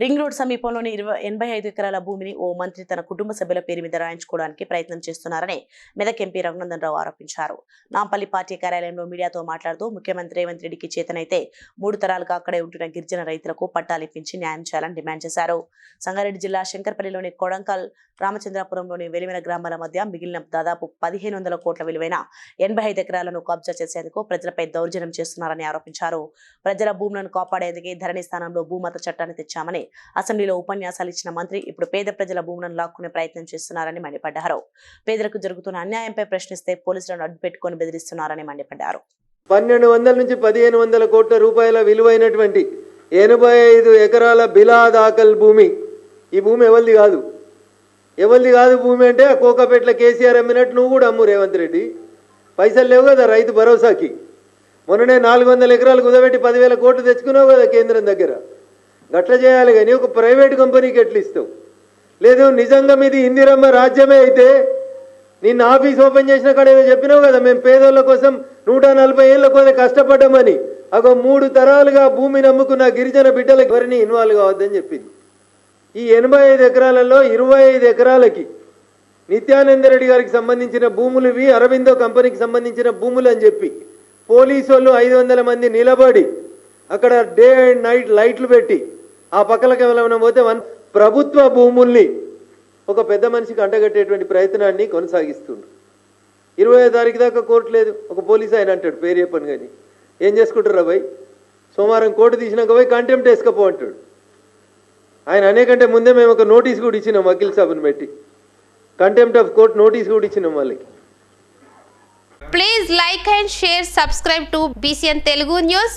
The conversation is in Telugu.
రింగ్ రోడ్ సమీపంలోని ఇరవై ఎనభై ఐదు ఎకరాల భూమిని ఓ మంత్రి తన కుటుంబ సభ్యుల పేరు మీద రాయించుకోవడానికి ప్రయత్నం చేస్తున్నారని మెదక్ ఎంపీ రఘునందన్ రావు ఆరోపించారు. నాంపల్లి పార్టీ కార్యాలయంలో మీడియాతో మాట్లాడుతూ ముఖ్యమంత్రి రేవంత్ రెడ్డికి చేతనైతే మూడు తరాలుగా అక్కడే ఉంటున్న గిరిజన రైతులకు పట్టాలిప్పించి న్యాయం చేయాలని డిమాండ్ చేశారు. సంగారెడ్డి జిల్లా శంకర్పల్లిలోని కొడంకల్ రామచంద్రాపురంలోని వెలివెన గ్రామాల మధ్య మిగిలిన దాదాపు పదిహేను వందల కోట్ల విలువైన ఎనభై ఐదు ఎకరాలను కబ్జా చేసేందుకు ప్రజలపై దౌర్జన్యం చేస్తున్నారని ఆరోపించారు. ప్రజల భూములను కాపాడేందుకే ధరణి స్థానంలో భూమత చట్టాన్ని తెచ్చామని అసెంబ్లీలో ఉపన్యాసాలు ఇచ్చిన మంత్రి ఇప్పుడు పేద ప్రజల భూములను లాక్కునే ప్రయత్నం చేస్తున్నారని మండిపడ్డారు. పేదలకు జరుగుతున్న అన్యాయంపై ప్రశ్నిస్తే పోలీసులను అడ్డు పెట్టుకొని బెదిరిస్తున్నారని మండిపడ్డారు. పన్నెండు వందల నుంచి పదిహేను వందల కోట్ల రూపాయల విలువైనటువంటి ఎనభై ఐదు ఎకరాల బిలా దాఖల్ భూమి. ఈ భూమి ఎవరిది కాదు? ఎవరిది కాదు భూమి అంటే ఆ కేసీఆర్ అమ్మినట్టు నువ్వు కూడా అమ్ము రేవంత్ రెడ్డి. పైసలు లేవు కదా రైతు భరోసాకి. మొన్ననే నాలుగు వందల ఎకరాలు కుదబెట్టి పదివేల కోట్లు తెచ్చుకున్నావు కదా కేంద్రం దగ్గర. గట్ల చేయాలి కానీ ఒక ప్రైవేట్ కంపెనీకి ఎట్లా ఇస్తావు? లేదు నిజంగా మీది ఇందిరమ్మ రాజ్యమే అయితే నిన్న ఆఫీస్ ఓపెన్ చేసిన కాడ ఏదో చెప్పినావు కదా మేము పేదోళ్ళ కోసం నూట నలభై ఏళ్ళ కోసం కష్టపడ్డామని. ఒక మూడు తరాలుగా భూమిని నమ్ముకున్న గిరిజన బిడ్డలకు ఎవరిని ఇన్వాల్వ్ కావద్దని చెప్పింది. ఈ ఎనభై ఐదు ఎకరాలలో ఇరవై ఐదు ఎకరాలకి నిత్యానంద రెడ్డి గారికి సంబంధించిన భూములు ఇవి అరవిందో కంపెనీకి సంబంధించిన భూములు అని చెప్పి పోలీసు వాళ్ళు ఐదు వందల మంది నిలబడి అక్కడ డే అండ్ నైట్ లైట్లు పెట్టి ఆ పక్కలకి ఏమైనా పోతే వన్ ప్రభుత్వ భూముల్ని ఒక పెద్ద మనిషికి అంటగట్టేటువంటి ప్రయత్నాన్ని కొనసాగిస్తుండ్రు ఇరవై తారీఖు దాకా కోర్టు లేదు. ఒక పోలీస్ ఆయన అంటాడు పేరు చెప్పను కానీ. ఏం చేసుకుంటారు భయ్ సోమవారం కోర్టు తీసినాక పోయి కంటెంప్ట్ వేసుకపో అంటాడు. ఆయన అనేకంటే ముందే మేము ఒక నోటీస్ కూడా ఇచ్చినాం వకీల్ సాబుని పెట్టి. కంటెంప్ట్ ఆఫ్ కోర్ట్ నోటీస్ కూడా ఇచ్చినాం వాళ్ళకి. Please like and share subscribe to BCN Telugu news